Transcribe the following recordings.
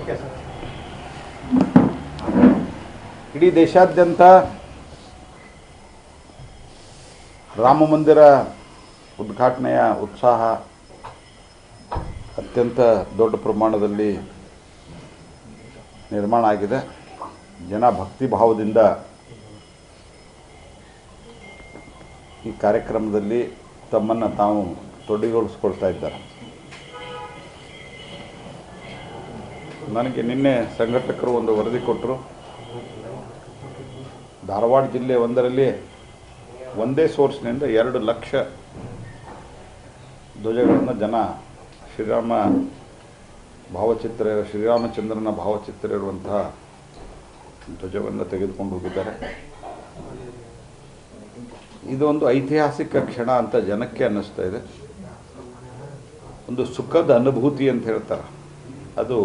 Okay sir. ಇಡೀ ದೇಶಾದ್ಯಂತ ರಾಮ ಮಂದಿರ ಉದ್ಘಾಟನೆಯ ಉತ್ಸಾಹ ಅತ್ಯಂತ ದೊಡ್ಡ ಪ್ರಮಾಣದಲ್ಲಿ ನಿರ್ಮಾಣ ಆಗಿದೆ. ಜನ ಭಕ್ತಿ ಭಾವದಿಂದ ಈ ಕಾರ್ಯಕ್ರಮದಲ್ಲಿ ತಮ್ಮನ್ನು ತಾವು ತೊಡಗಿಸ್ಕೊಳ್ತಾ ಇದ್ದಾರೆ. ನನಗೆ ನಿನ್ನೆ ಸಂಘಟಕರು ಒಂದು ವರದಿ ಕೊಟ್ಟರು. ಧಾರವಾಡ ಜಿಲ್ಲೆ ಒಂದರಲ್ಲಿ ಒಂದೇ ಸೋರ್ಸ್ನಿಂದ ಎರಡು ಲಕ್ಷ ಧ್ವಜಗಳನ್ನು ಜನ ಶ್ರೀರಾಮ ಭಾವಚಿತ್ರ, ಶ್ರೀರಾಮಚಂದ್ರನ ಭಾವಚಿತ್ರ ಇರುವಂತಹ ಧ್ವಜವನ್ನು ತೆಗೆದುಕೊಂಡು ಹೋಗಿದ್ದಾರೆ. ಇದು ಒಂದು ಐತಿಹಾಸಿಕ ಕ್ಷಣ ಅಂತ ಜನಕ್ಕೆ ಅನ್ನಿಸ್ತಾ ಇದೆ. ಒಂದು ಸುಖದ ಅನುಭೂತಿ ಅಂತ ಹೇಳ್ತಾರೆ. ಅದು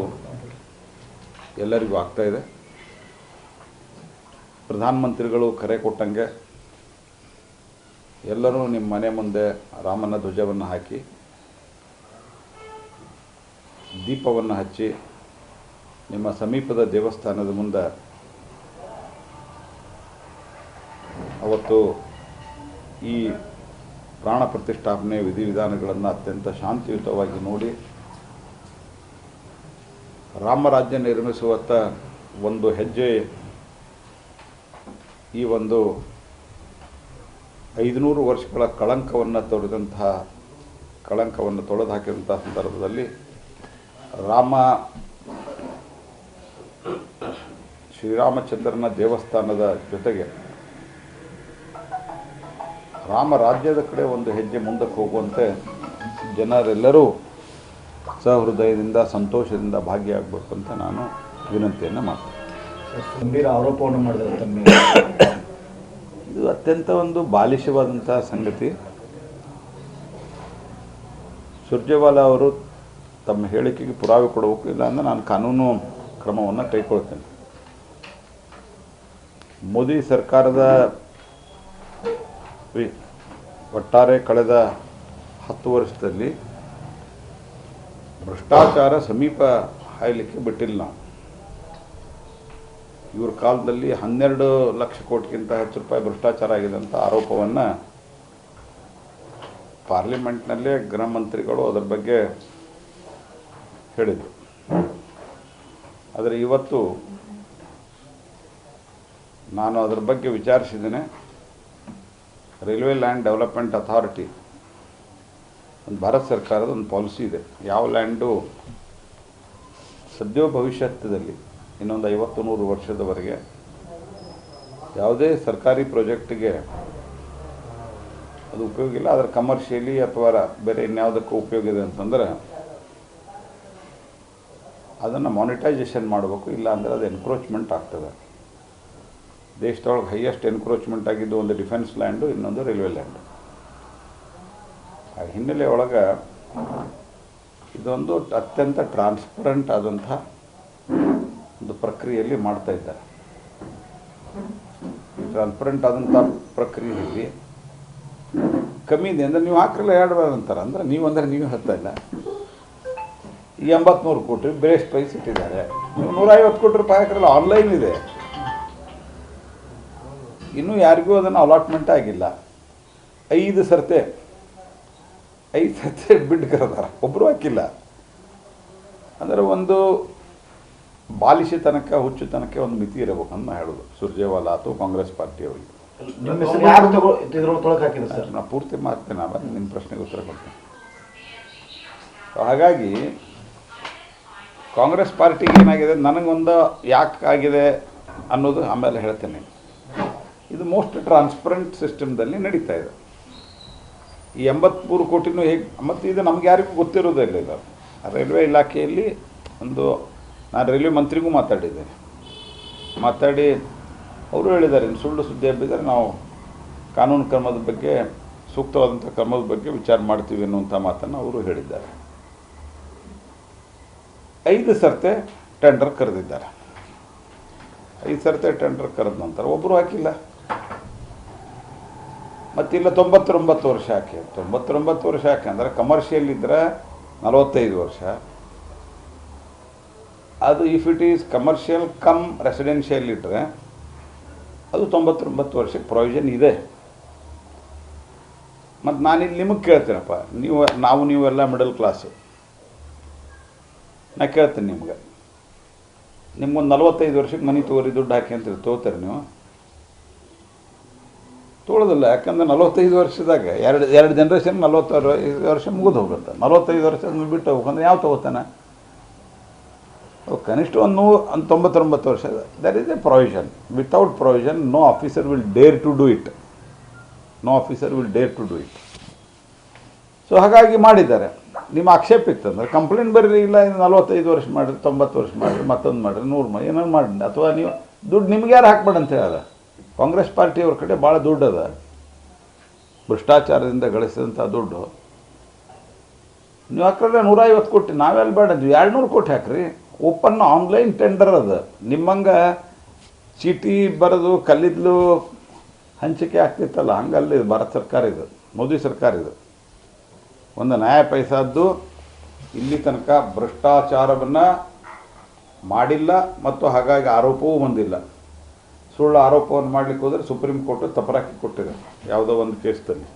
ಎಲ್ಲರಿಗೂ ಆಗ್ತಾ ಇದೆ. ಪ್ರಧಾನಮಂತ್ರಿಗಳು ಕರೆ ಕೊಟ್ಟಂಗೆ ಎಲ್ಲರೂ ನಿಮ್ಮ ಮನೆ ಮುಂದೆ ರಾಮನ ಧ್ವಜವನ್ನು ಹಾಕಿ, ದೀಪವನ್ನು ಹಚ್ಚಿ, ನಿಮ್ಮ ಸಮೀಪದ ದೇವಸ್ಥಾನದ ಮುಂದೆ ಅವತ್ತು ಈ ಪ್ರಾಣ ಪ್ರತಿಷ್ಠಾಪನೆ ವಿಧಿವಿಧಾನಗಳನ್ನು ಅತ್ಯಂತ ಶಾಂತಿಯುತವಾಗಿ ನೋಡಿ ರಾಮರಾಜ್ಯ ನಿರ್ಮಿಸುವತ್ತ ಒಂದು ಹೆಜ್ಜೆ ಈ ಒಂದು ಐದುನೂರು ವರ್ಷಗಳ ಕಳಂಕವನ್ನು ತೊಡೆದಂತಹ ಕಳಂಕವನ್ನು ತೊಳೆದು ಹಾಕಿದಂತಹ ಸಂದರ್ಭದಲ್ಲಿ ರಾಮ ಶ್ರೀರಾಮಚಂದ್ರನ ದೇವಸ್ಥಾನದ ಜೊತೆಗೆ ರಾಮ ರಾಜ್ಯದ ಕಡೆ ಒಂದು ಹೆಜ್ಜೆ ಮುಂದಕ್ಕೆ ಹೋಗುವಂತೆ ಜನರೆಲ್ಲರೂ ಸಹೃದಯದಿಂದ ಸಂತೋಷದಿಂದ ಭಾಗಿಯಾಗಬೇಕು ಅಂತ ನಾನು ವಿನಂತಿಯನ್ನು ಮಾಡ್ತೇನೆ. ಗಂಭೀರ ಆರೋಪವನ್ನು ಮಾಡಿದ್ದಾರೆ ತಮ್ಮ ಇದು ಅತ್ಯಂತ ಒಂದು ಬಾಲಿಷವಾದಂತಹ ಸಂಗತಿ. ಸುರ್ಜೇವಾಲಾ ಅವರು ತಮ್ಮ ಹೇಳಿಕೆಗೆ ಪುರಾವೆ ಕೊಡಬೇಕು ಇಲ್ಲ ಅಂದರೆ ನಾನು ಕಾನೂನು ಕ್ರಮವನ್ನು ಕೈಗೊಳ್ತೇನೆ. ಮೋದಿ ಸರ್ಕಾರದ ಒಟ್ಟಾರೆ ಕಳೆದ ಹತ್ತು ವರ್ಷದಲ್ಲಿ ಭ್ರಷ್ಟಾಚಾರ ಸಮೀಪ ಹಾಯಲಿಕ್ಕೆ ಬಿಟ್ಟಿಲ್ಲ. ನಾವು ಇವ್ರ ಕಾಲದಲ್ಲಿ ಹನ್ನೆರಡು ಲಕ್ಷ ಕೋಟಿಗಿಂತ ಹೆಚ್ಚು ರೂಪಾಯಿ ಭ್ರಷ್ಟಾಚಾರ ಆಗಿದೆ ಅಂತ ಆರೋಪವನ್ನು ಪಾರ್ಲಿಮೆಂಟ್ನಲ್ಲೇ ಗೃಹ ಮಂತ್ರಿಗಳು ಅದರ ಬಗ್ಗೆ ಹೇಳಿದರು. ಆದರೆ ಇವತ್ತು ನಾನು ಅದರ ಬಗ್ಗೆ ವಿಚಾರಿಸಿದ್ದೇನೆ. ರೈಲ್ವೆ ಲ್ಯಾಂಡ್ ಡೆವಲಪ್ಮೆಂಟ್ ಅಥಾರಿಟಿ ಒಂದು ಭಾರತ ಸರ್ಕಾರದ ಒಂದು ಪಾಲಿಸಿ ಇದೆ. ಯಾವ ಲ್ಯಾಂಡು ಸದ್ಯ ಭವಿಷ್ಯತ್ತದಲ್ಲಿ ಇನ್ನೊಂದು ಐವತ್ತು ನೂರು ವರ್ಷದವರೆಗೆ ಯಾವುದೇ ಸರ್ಕಾರಿ ಪ್ರಾಜೆಕ್ಟ್ಗೆ ಅದು ಉಪಯೋಗ ಇಲ್ಲ. ಅದರ ಕಮರ್ಷಿಯಲಿ ಅಥವಾ ಬೇರೆ ಇನ್ಯಾವುದಕ್ಕೂ ಉಪಯೋಗ ಇದೆ ಅಂತಂದ್ರೆ ಅದನ್ನು ಮಾನಿಟೈಸೇಷನ್ ಮಾಡಬೇಕು. ಇಲ್ಲ ಅಂದರೆ ಅದು ಎನ್ಕ್ರೋಚ್ಮೆಂಟ್ ಆಗ್ತದೆ. ದೇಶದೊಳಗೆ ಹೈಯೆಸ್ಟ್ ಎನ್ಕ್ರೋಚ್ಮೆಂಟ್ ಆಗಿದ್ದು ಒಂದು ಡಿಫೆನ್ಸ್ ಲ್ಯಾಂಡು ಇನ್ನೊಂದು ರೈಲ್ವೆ ಲ್ಯಾಂಡು ಹಿನ್ನೆಲೆ ಒಳಗೆ ಇದೊಂದು ಅತ್ಯಂತ ಟ್ರಾನ್ಸ್ಪರೆಂಟ್ ಆದಂಥ ಒಂದು ಪ್ರಕ್ರಿಯೆಯಲ್ಲಿ ಮಾಡ್ತಾ ಇದ್ದಾರೆ. ಟ್ರಾನ್ಸ್ಪರೆಂಟ್ ಆದಂಥ ಪ್ರಕ್ರಿಯೆಯಲ್ಲಿ ಕಮ್ಮಿ ಇದೆ. ಅಂದರೆ ನೀವು ಹಾಕ್ರಲ್ಲ, ಎರಡು ಅಂತಾರೆ. ಅಂದರೆ ನೀವು ಅಂದರೆ ನೀವು ಹೇಳ್ತಾ ಇಲ್ಲ. ಈ ಎಂಬತ್ನೂರು ಕೋಟಿ ಬೇರೆ ಪ್ರೈಸ್ ಇಟ್ಟಿದ್ದಾರೆ. ನೀವು ನೂರೈವತ್ತು ಕೋಟಿ ರೂಪಾಯಿ ಹಾಕಿರಲ್ಲ ಆನ್ಲೈನ್ ಇದೆ. ಇನ್ನೂ ಯಾರಿಗೂ ಅದನ್ನು ಅಲಾಟ್ಮೆಂಟ್ ಆಗಿಲ್ಲ. ಐದು ಸರ್ತೆ ಐದು ಸತ್ತೆ ಬಿಡ್ ಕರೆದಾರ. ಒಬ್ಬರು ಹಾಕಿಲ್ಲ. ಅಂದರೆ ಒಂದು ಬಾಲಿಶತನಕ ಹುಚ್ಚುತನಕ್ಕೆ ಒಂದು ಮಿತಿ ಇರಬೇಕು ಅಂತ ನಾ ಹೇಳೋದು. ಸುರ್ಜೇವಾಲಾ ಅಥವಾ ಕಾಂಗ್ರೆಸ್ ಪಾರ್ಟಿಯವರಿಗೆ. ನಾ ಪೂರ್ತಿ ಮಾಡ್ತೇನೆ ಆಮೇಲೆ ನಿಮ್ಮ ಪ್ರಶ್ನೆಗೆ ಉತ್ತರ ಕೊಡ್ತೇನೆ. ಹಾಗಾಗಿ ಕಾಂಗ್ರೆಸ್ ಪಾರ್ಟಿಗೆ ಏನಾಗಿದೆ? ನನಗೊಂದು ಯಾಕಾಗಿದೆ ಆಗಿದೆ ಅನ್ನೋದು ಆಮೇಲೆ ಹೇಳ್ತೇನೆ. ಇದು ಮೋಸ್ಟ್ ಟ್ರಾನ್ಸ್ಪರೆಂಟ್ ಸಿಸ್ಟಮ್ದಲ್ಲಿ ನಡೀತಾ ಇದೆ. ಈ ಎಂಬತ್ತ್ಮೂರು ಕೋಟಿನೂ ಹೇಗೆ, ಮತ್ತು ಇದು ನಮ್ಗೆ ಯಾರಿಗೂ ಗೊತ್ತಿರೋದಿಲ್ಲ ಇದು. ರೈಲ್ವೆ ಇಲಾಖೆಯಲ್ಲಿ ಒಂದು, ನಾನು ರೈಲ್ವೆ ಮಂತ್ರಿಗೂ ಮಾತಾಡಿದ್ದೇನೆ. ಮಾತಾಡಿ ಅವರು ಹೇಳಿದ್ದಾರೆ, ಇನ್ನು ಸುಳ್ಳು ಸುದ್ದಿ ಹಬ್ಬಿದರೆ ನಾವು ಕಾನೂನು ಕ್ರಮದ ಬಗ್ಗೆ, ಸೂಕ್ತವಾದಂಥ ಕ್ರಮದ ಬಗ್ಗೆ ವಿಚಾರ ಮಾಡ್ತೀವಿ ಅನ್ನುವಂಥ ಮಾತನ್ನು ಅವರು ಹೇಳಿದ್ದಾರೆ. ಐದು ಸರ್ತೆ ಟೆಂಡರ್ ಕರೆದಿದ್ದಾರೆ. ಐದು ಸರ್ತೆ ಟೆಂಡರ್ ಕರೆದ ನಂತರ ಒಬ್ಬರು ಹಾಕಿಲ್ಲ. ಮತ್ತಿಲ್ಲ ತೊಂಬತ್ತೊಂಬತ್ತು ವರ್ಷ ಯಾಕೆ? ತೊಂಬತ್ತೊಂಬತ್ತು ವರ್ಷ ಯಾಕೆ? ಅಂದರೆ ಕಮರ್ಷಿಯಲ್ ಇದ್ದರೆ ನಲವತ್ತೈದು ವರ್ಷ. ಅದು if it is commercial cum residential ಇಟ್ಟರೆ ಅದು ತೊಂಬತ್ತೊಂಬತ್ತು ವರ್ಷಕ್ಕೆ ಪ್ರೊವಿಷನ್ ಇದೆ. ಮತ್ತು ನಾನಿಲ್ಲಿ ನಿಮಗೆ ಕೇಳ್ತೀನಪ್ಪ, ನೀವು, ನಾವು ನೀವೆಲ್ಲ ಮಿಡಲ್ ಕ್ಲಾಸು ನಾ ಕೇಳ್ತೀನಿ ನಿಮ್ಗೆ. ನಿಮ್ಗೊಂದು ನಲ್ವತ್ತೈದು ವರ್ಷಕ್ಕೆ ಮನೆ ತಗೋರಿ ದುಡ್ಡು ಹಾಕಿ ಅಂತೀರಿ ತೊಗೋತೀರಿ ನೀವು. ತೊಗೊಳೋದಿಲ್ಲ ಯಾಕಂದರೆ ನಲವತ್ತೈದು ವರ್ಷದಾಗ, ಎರಡು ಎರಡು ಜನ್ರೇಷನ್ ನಲವತ್ತಾರು ವರ್ಷ ಮುಗಿದು ಹೋಗುತ್ತೆ. ನಲವತ್ತೈದು ವರ್ಷ ಬಿಟ್ಟು ಹೋಗ್ಬೇಕಂದ್ರೆ ಯಾವ ತೊಗೋತಾನೆ? ಕನಿಷ್ಠ ಒಂದು ನೂರು, ಒಂದು ತೊಂಬತ್ತೊಂಬತ್ತು ವರ್ಷ there is a provision without provision no officer will dare to do it no officer will dare to do it so ಹಾಗಾಗಿ ಮಾಡಿದ್ದಾರೆ. ನಿಮ್ಮ ಆಕ್ಷೇಪ ಇತ್ತಂದ್ರೆ ಕಂಪ್ಲೇಂಟ್ ಬರೀರಿ, ಇಲ್ಲ ನಲ್ವತ್ತೈದು ವರ್ಷ ಮಾಡಿರಿ, ತೊಂಬತ್ತು ವರ್ಷ ಮಾಡಿರಿ, ಮತ್ತೊಂದು ಮಾಡಿರಿ, ನೂರು ಮಾಡಿ ಏನಾರು ಮಾಡಿ ಅಥವಾ ನೀವು ದುಡ್ಡು ನಿಮ್ಗೆ ಯಾರು ಹಾಕ್ಬೇಡ ಅಂತ ಹೇಳಲ್ಲ? ಕಾಂಗ್ರೆಸ್ ಪಾರ್ಟಿಯವ್ರ ಕಡೆ ಭಾಳ ದುಡ್ಡು ಅದ. ಭ್ರಷ್ಟಾಚಾರದಿಂದ ಗಳಿಸಿದಂಥ ದುಡ್ಡು. ನೀವು ಹಾಕಿದ್ರೆ ನೂರೈವತ್ತು ಕೋಟಿ ನಾವೆಲ್ಲ ಬೇಡ ಅಂದ್ವಿ. ಎರಡು ನೂರು ಕೋಟಿ ಹಾಕ್ರಿ. ಓಪನ್ ಆನ್ಲೈನ್ ಟೆಂಡರ್ ಅದ. ನಿಮ್ಮಂಗೆ ಚೀಟಿ ಬರೆದು ಕಲ್ಲಿದ್ಲು ಹಂಚಿಕೆ ಆಗ್ತಿತ್ತಲ್ಲ, ಹಂಗಲ್ಲಿ ಭಾರತ ಸರ್ಕಾರ ಇದು, ಮೋದಿ ಸರ್ಕಾರ ಇದು. ಒಂದು ನ್ಯಾಯ ಪೈಸಾದ್ದು ಇಲ್ಲಿ ತನಕ ಭ್ರಷ್ಟಾಚಾರವನ್ನು ಮಾಡಿಲ್ಲ ಮತ್ತು ಹಾಗಾಗಿ ಆರೋಪವೂ ಹೊಂದಿಲ್ಲ ಸುಳ್ಳು ಆರೋಪವನ್ನು ಮಾಡಲಿಕ್ಕೆ ಹೋದರೆ ಸುಪ್ರೀಂ ಕೋರ್ಟ್ ತಪರಾಕಿ ಕೊಟ್ಟಿದೆ, ಯಾವುದೋ ಒಂದು ಕೇಸ್ದಲ್ಲಿ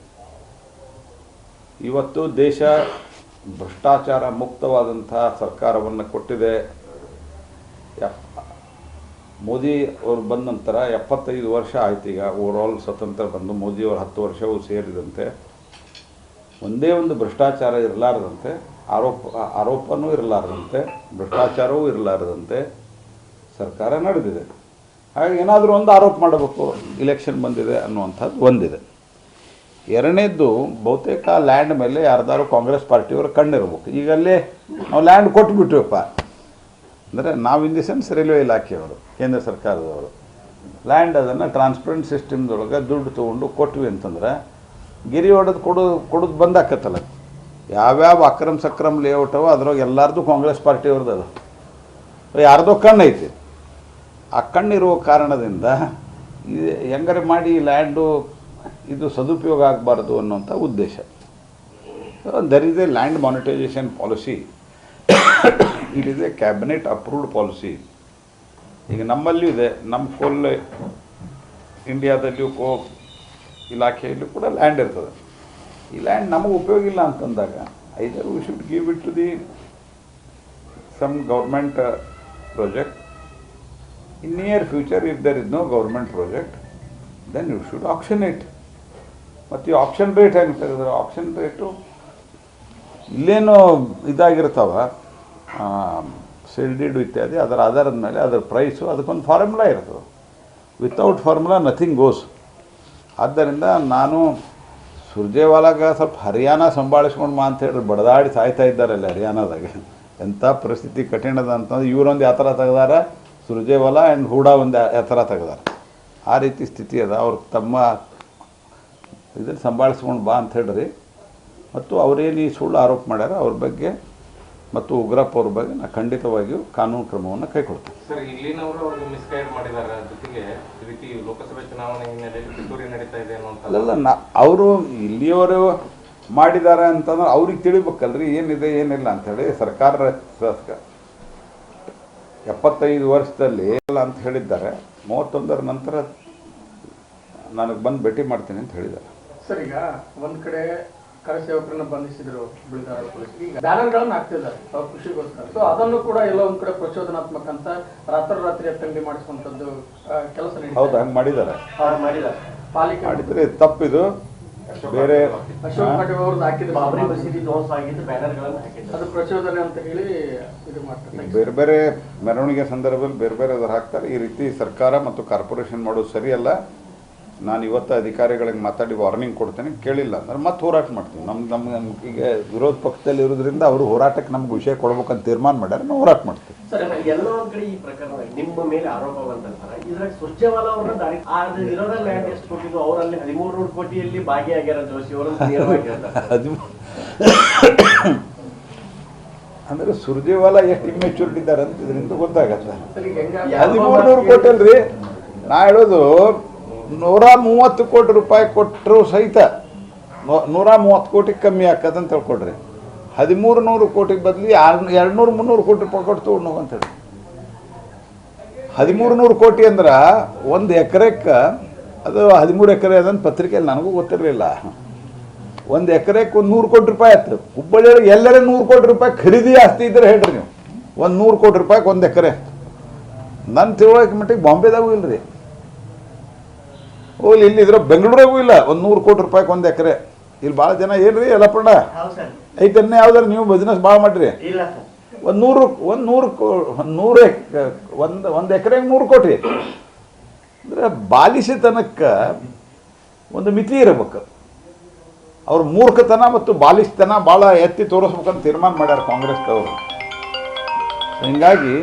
ಇವತ್ತು ದೇಶ ಭ್ರಷ್ಟಾಚಾರ ಮುಕ್ತವಾದಂತಹ ಸರ್ಕಾರವನ್ನು ಕೊಟ್ಟಿದೆ. ಮೋದಿ ಅವರು ಬಂದ ನಂತರ ಎಪ್ಪತ್ತೈದು ವರ್ಷ ಆಯ್ತು ಈಗ ಓವರಾಲ್ ಸ್ವತಂತ್ರ ಬಂದು ಮೋದಿಯವರು ಹತ್ತು ವರ್ಷವೂ ಸೇರಿದಂತೆ. ಒಂದೇ ಒಂದು ಭ್ರಷ್ಟಾಚಾರ ಇರಲಾರದಂತೆ, ಆರೋಪ, ಆರೋಪನೂ ಇರಲಾರದಂತೆ, ಭ್ರಷ್ಟಾಚಾರವೂ ಇರಲಾರದಂತೆ, ಸರ್ಕಾರ ನಡೆದಿದೆ. ಹಾಗೆ ಏನಾದರೂ ಒಂದು ಆರೋಪ ಮಾಡಬೇಕು ಇಲೆಕ್ಷನ್ ಬಂದಿದೆ ಅನ್ನುವಂಥದ್ದು ಒಂದಿದೆ. ಎರಡನೇದ್ದು, ಬಹುತೇಕ ಲ್ಯಾಂಡ್ ಮೇಲೆ ಯಾರ್ದಾರು ಕಾಂಗ್ರೆಸ್ ಪಾರ್ಟಿಯವರು ಕಣ್ಣಿರ್ಬೇಕು. ಈಗ ಅಲ್ಲೇ ನಾವು ಲ್ಯಾಂಡ್ ಕೊಟ್ಬಿಟ್ವಪ್ಪ ಅಂದರೆ ನಾವು ಇನ್ ದಿ ಸೆನ್ಸ್ ರೈಲ್ವೆ ಇಲಾಖೆಯವರು, ಕೇಂದ್ರ ಸರ್ಕಾರದವರು. ಲ್ಯಾಂಡ್ ಅದನ್ನು ಟ್ರಾನ್ಸ್ಪರೆಂಟ್ ಸಿಸ್ಟಮ್ದೊಳಗೆ ದುಡ್ಡು ತೊಗೊಂಡು ಕೊಟ್ವಿ ಅಂತಂದ್ರೆ ಗಿರಿ ಹೊಡೆದು ಕೊಡೋದು ಕೊಡೋದು ಬಂದಾಕತ್ತಲ್ಲ. ಯಾವ್ಯಾವ ಅಕ್ರಮ ಸಕ್ರಮ್ ಲೇಔಟ್ ಅವ, ಅದ್ರಾಗ ಎಲ್ಲಾರ್ದು ಕಾಂಗ್ರೆಸ್ ಪಾರ್ಟಿಯವ್ರದ್ದು. ಅದು ಯಾರ್ದೋ ಕಣ್ಣೈತಿ. ಆ ಕಣ್ಣಿರುವ ಕಾರಣದಿಂದ ಹೆಂಗರೆ ಮಾಡಿ ಲ್ಯಾಂಡು ಇದು ಸದುಪಯೋಗ ಆಗಬಾರ್ದು ಅನ್ನುವಂಥ ಉದ್ದೇಶ. There is a land monetisation policy it is a cabinet approved policy ಈಗ ನಮ್ಮಲ್ಲಿಯೂ ಇದೆ, ನಮ್ಮ ಫುಲ್ ಇಂಡಿಯಾದಲ್ಲಿಯೂ ಕೋ ಇಲಾಖೆಯಲ್ಲೂ ಕೂಡ ಲ್ಯಾಂಡ್ ಇರ್ತದೆ. ಈ ಲ್ಯಾಂಡ್ ನಮಗೆ ಉಪಯೋಗ ಇಲ್ಲ ಅಂತಂದಾಗ either we should give it to the some government project in near future there is no government project then you should option it ಮತ್ತು ಈ ಆಪ್ಷನ್ ರೇಟ್ ಹೆಂಗೆ ತೆಗೆದ್ರೆ ಆಪ್ಷನ್ ರೇಟು ಇಲ್ಲೇನು ಇದಾಗಿರ್ತಾವ ಸಿಲ್ಡಿಡ್ ಇತ್ಯಾದಿ, ಅದರ ಆಧಾರದ ಮೇಲೆ ಅದರ ಪ್ರೈಸು ಅದಕ್ಕೊಂದು ಫಾರ್ಮುಲಾ ಇರ್ತದೆ. ವಿತೌಟ್ ಫಾರ್ಮುಲಾ ನಥಿಂಗ್ ಗೋಸ್ ಆದ್ದರಿಂದ ನಾನು ಸುರ್ಜೇವಾಲಾಗ ಸ್ವಲ್ಪ ಹರಿಯಾಣ ಸಂಭಾಳಿಸ್ಕೊಂಡು ಮಾ ಅಂತ ಹೇಳಿ ಬಡದಾಡಿ ಸಾಯ್ತಾ ಇದ್ದಾರಲ್ಲ ಹರಿಯಾಣದಾಗ. ಎಂಥ ಪರಿಸ್ಥಿತಿ ಕಠಿಣದ ಅಂತಂದ್ರೆ ಇವರೊಂದು ಯಾವ ಥರ ತೆಗ್ದಾರ ಸುರ್ಜೇವಾಲಾ ಆ್ಯಂಡ್ ಹೂಡಾ ಒಂದು ಯಾವ ಥರ ತೆಗ್ದಾರ. ಆ ರೀತಿ ಸ್ಥಿತಿ ಅದ. ಅವ್ರು ತಮ್ಮ ಇದನ್ನು ಸಂಭಾಳಿಸ್ಕೊಂಡು ಬಾ ಅಂತ ಹೇಳ್ರಿ. ಮತ್ತು ಅವರೇನು ಈ ಸುಳ್ಳು ಆರೋಪ ಮಾಡ್ಯಾರ ಅವ್ರ ಬಗ್ಗೆ ಮತ್ತು ಉಗ್ರಪ್ಪ ಅವ್ರ ಬಗ್ಗೆ ನಾನು ಖಂಡಿತವಾಗಿಯೂ ಕಾನೂನು ಕ್ರಮವನ್ನು ಕೈಗೊಳ್ತೀನಿ ಸರ್ ಇಲ್ಲಿನವರು ಮಿಸ್ಗೈಡ್ ಮಾಡಿದ್ದಾರೆ ಜೊತೆಗೆ ಈ ರೀತಿ ಲೋಕಸಭೆ ಚುನಾವಣೆ ಹಿನ್ನೆಲೆಯಲ್ಲಿ ಪಿತೂರಿ ನಡೀತಾ ಇದೆ ಅಲ್ಲ ನಾ ಅವರು ಇಲ್ಲಿಯವರು ಮಾಡಿದ್ದಾರೆ ಅಂತಂದ್ರೆ ಅವ್ರಿಗೆ ತಿಳಿಬೇಕಲ್ರಿ. ಏನಿದೆ ಏನಿಲ್ಲ ಅಂಥೇಳಿ ಸರ್ಕಾರ ಸರ್ಕ- ಎಪ್ಪತ್ತೈದು ವರ್ಷದಲ್ಲಿ ಇಲ್ಲ ಅಂತ ಹೇಳಿದ್ದಾರೆ. ಮೂವತ್ತೊಂದರ ನಂತರ ನನಗೆ ಬಂದು ಭೇಟಿ ಮಾಡ್ತೀನಿ ಅಂತ ಹೇಳಿದ್ದಾರೆ. ಸರ್ ಈಗ ಒಂದು ಕಡೆ ಕರಸೇವಕರನ್ನ ಬಂಧಿಸಿದ್ರು ಬಿಳಿದಾರ ಪೊಲೀಸ್ ಈಗ ಬ್ಯಾನರ್ಗಳನ್ನ ಹಾಕ್ತಿದ್ದಾರೆ ಅವ್ರ ಖುಷಿಗೋಸ್ಕರ ಸೊ ಅದನ್ನು ಕೂಡ ಎಲ್ಲ ಒಂದು ಕಡೆ ಪ್ರಚೋದನಾತ್ಮಕ ಅಂತ ರಾತ್ರೋರಾತ್ರಿ ಎತ್ತಂಗಡಿ ಮಾಡಿಸುವಂತದ್ದು ಕೆಲಸ ಹೌದು ಹಂಗೆ ಮಾಡಿದ್ದಾರೆ. ಮಾಡಿದ್ದಾರೆ. ಪಾಲಿಕೆ ಮಾಡಿದರೆ ತಪ್ಪಿದು. ಬೇರೆ ಅಶೋಕ್ ಪಾಟೀಲ್ ಅವ್ರದ್ದು ಹಾಕಿದ್ರು. ಬಾಬರಿ ಮಸೀದಿ ಧ್ವಂಸ ಆಗಿದ್ದು ಬ್ಯಾನರ್ಗಳನ್ನು ಹಾಕಿದ್ದಾರೆ ಅದು ಪ್ರಚೋದನೆ ಅಂತ ಹೇಳಿ ಇದು ಮಾಡ್ತಾರೆ. ಬೇರೆ ಬೇರೆ ಮೆರವಣಿಗೆ ಸಂದರ್ಭದಲ್ಲಿ ಬೇರೆ ಬೇರೆ ಅದರ ಹಾಕ್ತಾರೆ. ಈ ರೀತಿ ಸರ್ಕಾರ ಮತ್ತು ಕಾರ್ಪೊರೇಷನ್ ಮಾಡೋದು ಸರಿಯಲ್ಲ. ನಾನು ಇವತ್ತು ಅಧಿಕಾರಿಗಳಿಗೆ ಮಾತಾಡಿ ವಾರ್ನಿಂಗ್ ಕೊಡ್ತೇನೆ ಕೇಳಿಲ್ಲ ಅಂದ್ರೆ ಮತ್ತೆ ಹೋರಾಟ ಮಾಡ್ತೀನಿ ನಮ್ಗೆ ನಮ್ಗೆ ನಮ್ಗೆ ಈಗ ವಿರೋಧ ಪಕ್ಷದಲ್ಲಿ ಇರೋದ್ರಿಂದ ಅವರು ಹೋರಾಟಕ್ಕೆ ನಮ್ಗೆ ವಿಷಯ ಕೊಡ್ಬೇಕಂತ ತೀರ್ಮಾನ ಮಾಡ್ಯಾರ ನಾವು ಹೋರಾಟ ಮಾಡ್ತೀವಿ. ಸರ್ ಎಲ್ಲೋ ಒಂದ್ ಕಡೆ ಈ ಪ್ರಕರಣ ನಿಮ್ಮ ಮೇಲೆ ಆರೋಪ ಬಂದಂತರ ಇದ್ರಾಗ ಸುರ್ಜೇವಾಲಾ ಅವ್ರನ್ನ ದಾರಿ ಅದು ಇರೋದ ಲ್ಯಾಂಡ್ ಎಷ್ಟು ಕೊಟ್ಟಿದ್ದು ಅವರಲ್ಲಿ ಹದಿಮೂರು ನೂರು ಕೋಟಿಯಲ್ಲಿ ಭಾಗಿಯಾಗ್ಯಾರ ಜೋಶಿ ಅವರು ನೇರವಾಗಿ ಹೇಳ್ತಾರೆ. ಅದು ಅಂದ್ರೆ ಸುರ್ಜೇವಾಲ ಎಷ್ಟು ಇಮ್ಮೆಚೂರ್ಡ್ ಇದ್ದಾರೆ ಅಂತ ಇದರಿಂದ ಗೊತ್ತಾಗತ್ತೆ. ಹದಿಮೂರು ನೂರು ಕೋಟಿ ಅಲ್ರಿ ನಾ ಹೇಳೋದು ನೂರ ಮೂವತ್ತು ಕೋಟಿ ರೂಪಾಯಿ ಕೊಟ್ಟರು ಸಹಿತ ನೂರ ಮೂವತ್ತು ಕೋಟಿ ಕಮ್ಮಿ ಆಕದಂತ ತಿಳ್ಕೊಡ್ರಿ ಹದಿಮೂರು ನೂರು ಕೋಟಿಗೆ ಬದಲಿ ಎರಡು ನೂರು ಮುನ್ನೂರು ಕೋಟಿ ರೂಪಾಯಿ ಕೊಟ್ಟು ತೊಗೊಂಡು ಹೋಗು ಅಂತ ಹೇಳಿ. ಹದಿಮೂರು ನೂರು ಕೋಟಿ ಅಂದ್ರೆ ಒಂದು ಎಕರೆಕ್ಕೆ, ಅದು ಹದಿಮೂರು ಎಕರೆ ಅದಂತ ಪತ್ರಿಕೆಯಲ್ಲಿ ನನಗೂ ಗೊತ್ತಿರಲಿಲ್ಲ. ಒಂದು ಎಕರೆಕ್ಕೆ ಒಂದು ನೂರು ಕೋಟಿ ರೂಪಾಯಿ ಆಯ್ತು. ಹುಬ್ಬಳ್ಳಿಯೊಳಗೆ ಎಲ್ಲರೇ ನೂರು ಕೋಟಿ ರೂಪಾಯಿ ಖರೀದಿ ಆಸ್ತಿ ಇದ್ರೆ ಹೇಳ್ರಿ ನೀವು. ಒಂದು ನೂರು ಕೋಟಿ ರೂಪಾಯಿಗೆ ಒಂದು ಎಕರೆ. ನನ್ನ ತಿಳುವಳಿಕೆ ಮಟ್ಟಿಗೆ ಬಾಂಬೆದಾಗೂ ಇಲ್ರಿ. ಹೋಗ್ಲಿ ಇಲ್ಲಿ ಇದ್ರ ಬೆಂಗಳೂರಾಗೂ ಇಲ್ಲ. ಒಂದು ನೂರು ಕೋಟಿ ರೂಪಾಯಿಗೆ ಒಂದು ಎಕರೆ. ಇಲ್ಲಿ ಭಾಳ ಜನ ಏನ್ರಿ ಯಲ್ಲಪ್ಪಣ್ಣ? ಐತನ್ನೇ ಯಾವ್ದಾರು ನೀವು ಬಿಸ್ನೆಸ್ ಭಾಳ ಮಾಡ್ರಿ. ಒಂದು ನೂರು ಒಂದು ನೂರು ಒಂದು ನೂರು ಒಂದು ಒಂದು ಎಕರೆಗೆ ನೂರು ಕೋಟಿ. ಅಂದರೆ ಬಾಲಿಸಿತನಕ್ಕೆ ಒಂದು ಮಿತಿ ಇರಬೇಕು. ಅವ್ರ ಮೂರ್ಖತನ ಮತ್ತು ಬಾಲಿಸ್ತನ ಭಾಳ ಎತ್ತಿ ತೋರಿಸ್ಬೇಕಂತ ತೀರ್ಮಾನ ಮಾಡ್ಯಾರ ಕಾಂಗ್ರೆಸ್ದವರು. ಹೀಗಾಗಿ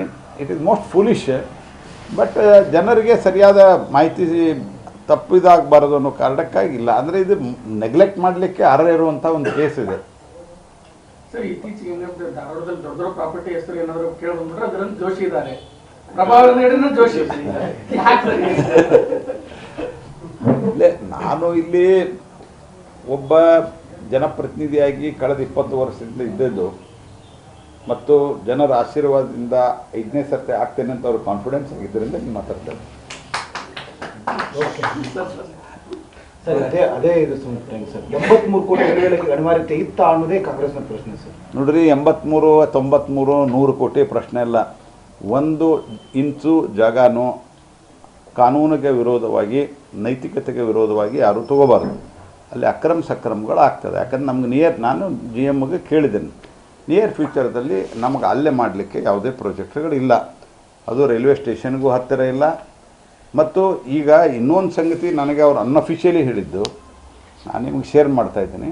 it is most foolish but ಜನರಿಗೆ ಸರಿಯಾದ ಮಾಹಿತಿ ತಪ್ಪಿದಾಗಬಾರದು ಅನ್ನೋ ಕಾರಣಕ್ಕಾಗಿಲ್ಲ ಅಂದರೆ ಇದು ನೆಗ್ಲೆಕ್ಟ್ ಮಾಡಲಿಕ್ಕೆ ಅರ್ಹ ಇರುವಂಥ ಒಂದು ಕೇಸ್ ಇದೆ. ಸರ್ ಇತ್ತೀಚೆಗೆ ಧಾರವಾಡದಲ್ಲಿ ದೊಡ್ಡ ದೊಡ್ಡ ಪ್ರಾಪರ್ಟಿ ಹೆಸರು ಏನಾದ್ರು ಕೇಳಬಂದ್ರೆ ಅದರಲ್ಲಿ ಜೋಶಿ ಇದ್ದಾರೆ. ಪ್ರಭಾವ ಜೋಶಿ ಇಲ್ಲೇ ನಾನು ಇಲ್ಲಿ ಒಬ್ಬ ಜನಪ್ರತಿನಿಧಿಯಾಗಿ ಕಳೆದ ಇಪ್ಪತ್ತು ವರ್ಷದಿಂದ ಇದ್ದದ್ದು ಮತ್ತು ಜನರ ಆಶೀರ್ವಾದದಿಂದ ಐದನೇ ಸರ್ತಿ ಆಗ್ತೇನೆ ಅಂತ ಅವ್ರು ಕಾನ್ಫಿಡೆನ್ಸ್ ಆಗಿದ್ದರಿಂದ ನೀವು ಮಾತಾಡ್ತಾರೆ ಸರ್, ಅದೇ ಅದೇ ಇದು ಸರ್. ಎಂಬತ್ಮೂರು ಕೋಟಿ ಇತ್ತ ಕಾಂಗ್ರೆಸ್ನ ಪ್ರಶ್ನೆ ಸರ್. ನೋಡ್ರಿ ಎಂಬತ್ತ್ಮೂರು ತೊಂಬತ್ತ್ಮೂರು ನೂರು ಕೋಟಿ ಪ್ರಶ್ನೆ ಇಲ್ಲ ಒಂದು ಇಂಚು ಜಾಗನೂ ಕಾನೂನಿಗೆ ವಿರೋಧವಾಗಿ, ನೈತಿಕತೆಗೆ ವಿರೋಧವಾಗಿ ಯಾರೂ ತಗೋಬಾರ್ದು. ಅಲ್ಲಿ ಅಕ್ರಮ ಸಕ್ರಮಗಳು ಆಗ್ತದೆ. ಯಾಕಂದ್ರೆ ನಮ್ಗೆ ನಿಯರ್ ನಾನು ಜಿ ಎಮ್ಗೆ ಕೇಳಿದ್ದೇನೆ. ನಿಯರ್ ಫ್ಯೂಚರ್ದಲ್ಲಿ ನಮಗೆ ಅಲ್ಲೇ ಮಾಡಲಿಕ್ಕೆ ಯಾವುದೇ ಪ್ರಾಜೆಕ್ಟ್ಗಳಿಲ್ಲ ಅದು ರೈಲ್ವೆ ಸ್ಟೇಷನ್ಗೂ ಹತ್ತಿರ ಇಲ್ಲ. ಮತ್ತು ಈಗ ಇನ್ನೊಂದು ಸಂಗತಿ ನನಗೆ ಅವರು ಅನ್ಅಫಿಷಿಯಲಿ ಹೇಳಿದ್ದು, ನಾನು ನಿಮಗೆ ಶೇರ್ ಮಾಡ್ತಾ ಇದ್ದೀನಿ.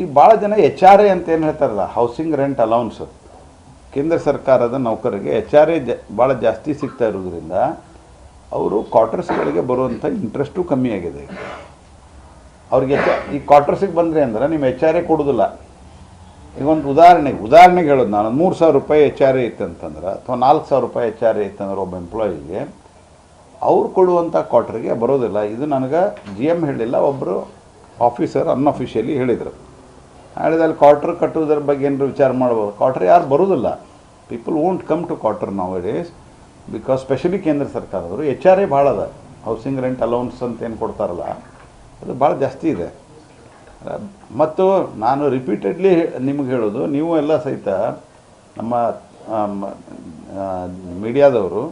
ಈಗ ಭಾಳ ಜನ ಎಚ್ ಆರ್ ಎ ಅಂತ ಏನು ಹೇಳ್ತಾರಲ್ಲ ಹೌಸಿಂಗ್ ರೆಂಟ್ ಅಲೌನ್ಸ್ ಕೇಂದ್ರ ಸರ್ಕಾರದ ನೌಕರರಿಗೆ ಎಚ್ ಆರ್ ಎ ಜ, ಭಾಳ ಜಾಸ್ತಿ ಸಿಗ್ತಾ ಇರೋದ್ರಿಂದ ಅವರು ಕ್ವಾರ್ಟರ್ಸ್ಗಳಿಗೆ ಬರುವಂಥ ಇಂಟ್ರೆಸ್ಟು ಕಮ್ಮಿ ಆಗಿದೆ ಅವ್ರಿಗೆ ಎಚ್ ಈ ಕ್ವಾರ್ಟರ್ಸಿಗೆ ಬಂದರೆ ಅಂದ್ರೆ ನಿಮ್ಮ ಎಚ್ ಆರ್ ಎ ಕೊಡೋದಿಲ್ಲ. ಈಗ ಒಂದು ಉದಾಹರಣೆಗೆ ಉದಾಹರಣೆಗೆ ಹೇಳೋದು ನಾನು, ಮೂರು ಸಾವಿರ ರೂಪಾಯಿ ಎಚ್ ಆರ್ ಎ ಇತ್ತಂತಂದ್ರೆ, ಅಥವಾ ನಾಲ್ಕು ಸಾವಿರ ರೂಪಾಯಿ ಎಚ್ ಆರ್ ಎ ಇತ್ತಂದ್ರೆ ಒಬ್ಬ ಎಂಪ್ಲಾಯಿಗೆ ಅವ್ರು ಕೊಡುವಂಥ ಕ್ವಾರ್ಟರ್ಗೆ ಬರೋದಿಲ್ಲ ಇದು ನನಗೆ ಜಿ ಎಂ ಹೇಳಿಲ್ಲ ಒಬ್ಬರು ಆಫೀಸರ್ ಅನ್ಅಫಿಷಿಯಲಿ ಹೇಳಿದರು ಹೇಳಿದ ಅಲ್ಲಿ ಕ್ವಾರ್ಟರ್ ಕಟ್ಟುವುದರ ಬಗ್ಗೆ ಏನಾರು ವಿಚಾರ ಮಾಡ್ಬೋದು ಕ್ವಾರ್ಟರ್ ಯಾರು ಬರೋದಿಲ್ಲ people won't come to quarter ನಾವು ಡೇಸ್ ಬಿಕಾಸ್ ಸ್ಪೆಷಲಿ ಕೇಂದ್ರ ಸರ್ಕಾರದವರು ಎಚ್ ಆರ್ ಎ ಭಾಳ ಅದ ಹೌಸಿಂಗ್ ರೆಂಟ್ ಅಲೌನ್ಸ್ ಅಂತ ಏನು ಕೊಡ್ತಾರಲ್ಲ ಅದು ಭಾಳ ಜಾಸ್ತಿ ಇದೆ ಮತ್ತು ನಾನು ರಿಪೀಟೆಡ್ಲಿ ನಿಮ್ಗೆ ಹೇಳೋದು ನೀವು ಎಲ್ಲ ಸಹಿತ ನಮ್ಮ ಮೀಡಿಯಾದವರು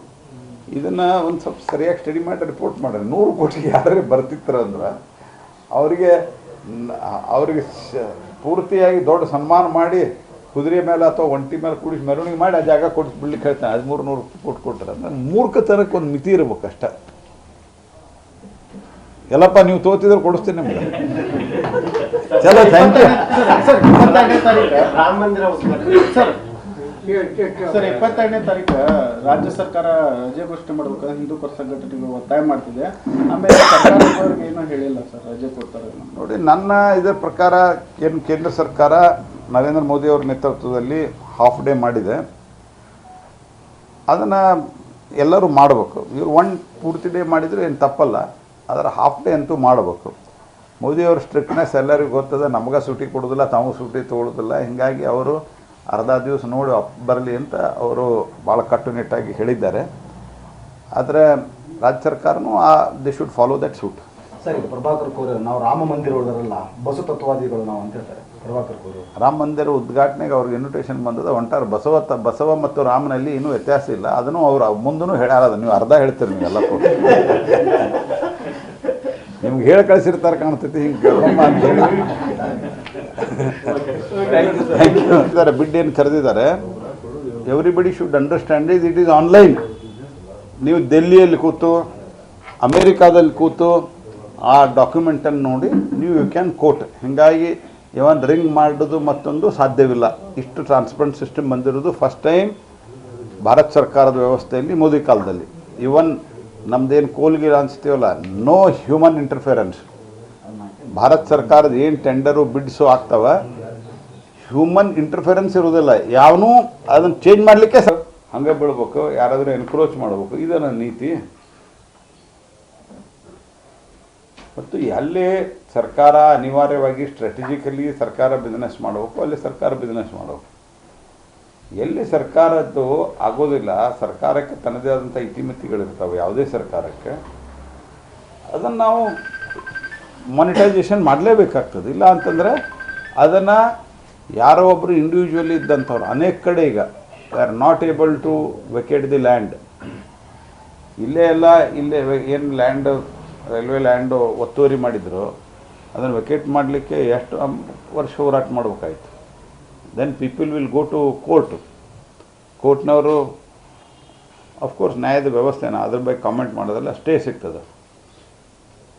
ಇದನ್ನು ಒಂದು ಸ್ವಲ್ಪ ಸರಿಯಾಗಿ ಸ್ಟಡಿ ಮಾಡಿ ರಿಪೋರ್ಟ್ ಮಾಡ್ರಿ. ನೂರು ಕೋಟಿ ಯಾರೇ ಬರ್ತಿತ್ತು ಅಂದ್ರೆ ಅವರಿಗೆ ಅವರಿಗೆ ಪೂರ್ತಿಯಾಗಿ ದೊಡ್ಡ ಸನ್ಮಾನ ಮಾಡಿ ಕುದುರೆ ಮೇಲೆ ಅಥವಾ ಒಂಟಿ ಮೇಲೆ ಕೂಡಿಸಿ ಮೆರವಣಿಗೆ ಮಾಡಿ ಆ ಜಾಗ ಕೊಟ್ಟು ಬಿಡ್ಲಿಕ್ಕೆ ಹೇಳ್ತಾನೆ. ಹದಿಮೂರು ನೂರು ಕೊಟ್ಟು ಕೊಟ್ಟರೆ ಅಂದರೆ ಮೂರ್ಖತನಕ್ಕೆ ಒಂದು ಮಿತಿ ಇರ್ಬೇಕು ಅಷ್ಟ ಎಲ್ಲಪ್ಪ ನೀವು ತೋತಿದ್ರೆ ಕೊಡಿಸ್ತೀನಿ ನಿಮ್ಗೆ. ಚಲೋ ಥ್ಯಾಂಕ್ ಯು ಸರ್ ಇಪ್ಪತ್ತೆರಡನೇ ತಾರೀಕು ರಾಜ್ಯ ಸರ್ಕಾರ ರಜೆ ಘೋಷಣೆ ಮಾಡಬೇಕು ಹಿಂದೂ ಪರ ಸಂಘಟನೆಗಳು ಒತ್ತಾಯ ಮಾಡ್ತಿದೆ. ಆಮೇಲೆ ಸರ್ಕಾರದವ್ರಿಗೆ ಏನೂ ಹೇಳಿಲ್ಲ ಸರ್ ರಜೆ ಕೊಡ್ತಾರೆ ನೋಡಿ ನನ್ನ ಇದರ ಪ್ರಕಾರ ಏನು ಕೇಂದ್ರ ಸರ್ಕಾರ ನರೇಂದ್ರ ಮೋದಿ ಅವರ ನೇತೃತ್ವದಲ್ಲಿ ಹಾಫ್ ಡೇ ಮಾಡಿದೆ. ಅದನ್ನು ಎಲ್ಲರೂ ಮಾಡಬೇಕು. ಇವ್ರು ಒನ್ ಪೂರ್ತಿ ಡೇ ಮಾಡಿದರೆ ಏನು ತಪ್ಪಲ್ಲ. ಅದರ ಹಾಫ್ ಡೇ ಅಂತೂ ಮಾಡಬೇಕು. ಮೋದಿಯವ್ರ ಸ್ಟ್ರಿಕ್ಟ್ನೆಸ್ ಎಲ್ಲರಿಗೂ ಗೊತ್ತದೆ ನಮಗೆ ಸೂಟಿ ಕೊಡೋದಿಲ್ಲ ತಾವು ಸೂಟಿ ತೊಗೊಳೋದಿಲ್ಲ. ಹೀಗಾಗಿ ಅವರು ಅರ್ಧ ದಿವಸ ನೋಡಿ ಬರಲಿ ಅಂತ ಅವರು ಭಾಳ ಕಟ್ಟುನಿಟ್ಟಾಗಿ ಹೇಳಿದ್ದಾರೆ. ಆದರೆ ರಾಜ್ಯ ಸರ್ಕಾರನೂ ಆ they should follow that suit ಸರಿ ಈಗ ಪ್ರಭಾಕರ್ ಕೋರ್ ನಾವು ರಾಮ ಮಂದಿರ ಉಳಿದಾರಲ್ಲ ಬಸವ ತತ್ವಾದಿಗಳು ನಾವು ಅಂತ ಹೇಳ್ತಾರೆ ಪ್ರಭಾಕರ್ ಕೋರ್ ರಾಮ ಮಂದಿರ ಉದ್ಘಾಟನೆಗೆ ಅವ್ರಿಗೆ ಇನ್ವಿಟೇಷನ್ ಬಂದದ ಒಂಟಾರ ಬಸವ ತ- ಬಸವ ಮತ್ತು ರಾಮನಲ್ಲಿ ಇನ್ನೂ ವ್ಯತ್ಯಾಸ ಇಲ್ಲ. ಅದನ್ನು ಅವ್ರು ಮುಂದೂ ಹೇಳಲ್ಲ ನೀವು ಅರ್ಧ ಹೇಳ್ತೀರಿ ನೀವು ಎಲ್ಲ ನಿಮ್ಗೆ ಹೇಳಿ ಕಳಿಸಿರ್ತಾರೆ ಕಾಣ್ತೈತಿ ಹಿಂಗೆ ಇದ್ದಾರೆ ಬಿಡ್ ಏನು ಕರೆದಿದ್ದಾರೆ. Everybody should understand is it is online ನೀವು ದೆಲ್ಲಿಯಲ್ಲಿ ಕೂತು ಅಮೇರಿಕಾದಲ್ಲಿ ಕೂತು ಆ ಡಾಕ್ಯುಮೆಂಟನ್ನು ನೋಡಿ ನೀವು ಯು ಕ್ಯಾನ್ ಕೋಟ್ ಹೀಗಾಗಿ ಇವನ್ ರಿಂಗ್ ಮಾಡೋದು ಮತ್ತೊಂದು ಸಾಧ್ಯವಿಲ್ಲ. ಇಷ್ಟು ಟ್ರಾನ್ಸ್ಪರೆಂಟ್ ಸಿಸ್ಟಮ್ ಬಂದಿರೋದು ಫಸ್ಟ್ ಟೈಮ್ ಭಾರತ ಸರ್ಕಾರದ ವ್ಯವಸ್ಥೆಯಲ್ಲಿ ಮೋದಿ ಕಾಲದಲ್ಲಿ. ಇವನ್ ನಮ್ದೇನು ಕೋಲ್ಗಿರ ಅನಿಸ್ತೀವಲ್ಲ ನೋ ಹ್ಯೂಮನ್ ಇಂಟರ್ಫಿಯರೆನ್ಸ್ ಭಾರತ ಸರ್ಕಾರದ ಏನು ಟೆಂಡರು ಬಿಡ್ಸು ಆಗ್ತಾವ ಹ್ಯೂಮನ್ ಇಂಟರ್ಫಿಯರೆನ್ಸ್ ಇರೋದಿಲ್ಲ ಯಾವನೂ ಅದನ್ನು ಚೇಂಜ್ ಮಾಡಲಿಕ್ಕೆ ಸರ್ ಹಂಗೆ ಬೀಳ್ಬೇಕು, ಯಾರಾದರೂ ಎನ್ಕ್ರೋಚ್ ಮಾಡಬೇಕು ಇದು ನನ್ನ ನೀತಿ. ಮತ್ತು ಎಲ್ಲೇ ಸರ್ಕಾರ ಅನಿವಾರ್ಯವಾಗಿ ಸ್ಟ್ರಾಟಜಿಕಲಿ ಸರ್ಕಾರ ಬಿಸ್ನೆಸ್ ಮಾಡಬೇಕು, ಅಲ್ಲಿ ಸರ್ಕಾರ ಬಿಸ್ನೆಸ್ ಮಾಡಬೇಕು. ಎಲ್ಲಿ ಸರ್ಕಾರದ್ದು ಆಗೋದಿಲ್ಲ, ಸರ್ಕಾರಕ್ಕೆ ತನ್ನದೇ ಆದಂಥ ಇತಿಮಿತಿಗಳಿರ್ತಾವೆ, ಯಾವುದೇ ಸರ್ಕಾರಕ್ಕೆ, ಅದನ್ನು ನಾವು ಮಾನಿಟೈಸೇಷನ್ ಮಾಡಲೇಬೇಕಾಗ್ತದೆ. ಇಲ್ಲ ಅಂತಂದರೆ ಅದನ್ನು ಯಾರೋ ಒಬ್ಬರು ಇಂಡಿವಿಜುವಲಿ ಇದ್ದಂಥವ್ರು, ಅನೇಕ ಕಡೆ ಈಗ they are not able to vacate the land ಇಲ್ಲೇ ಎಲ್ಲ, ಇಲ್ಲೇ ಏನು ಲ್ಯಾಂಡ್ ರೈಲ್ವೆ ಲ್ಯಾಂಡು ಒತ್ತುವರಿ ಮಾಡಿದ್ರು, ಅದನ್ನು ವೆಕೇಟ್ ಮಾಡಲಿಕ್ಕೆ ಎಷ್ಟು ವರ್ಷ ಹೋರಾಟ ಮಾಡ್ಬೇಕಾಯ್ತು. Then people will go to court ಕೋರ್ಟ್ನವರು of course ನ್ಯಾಯದ ವ್ಯವಸ್ಥೆನ, ಅದ್ರ ಬಗ್ಗೆ ಕಾಮೆಂಟ್ ಮಾಡೋದಲ್ಲ ಸ್ಟೇ ಸಿಗ್ತದೆ.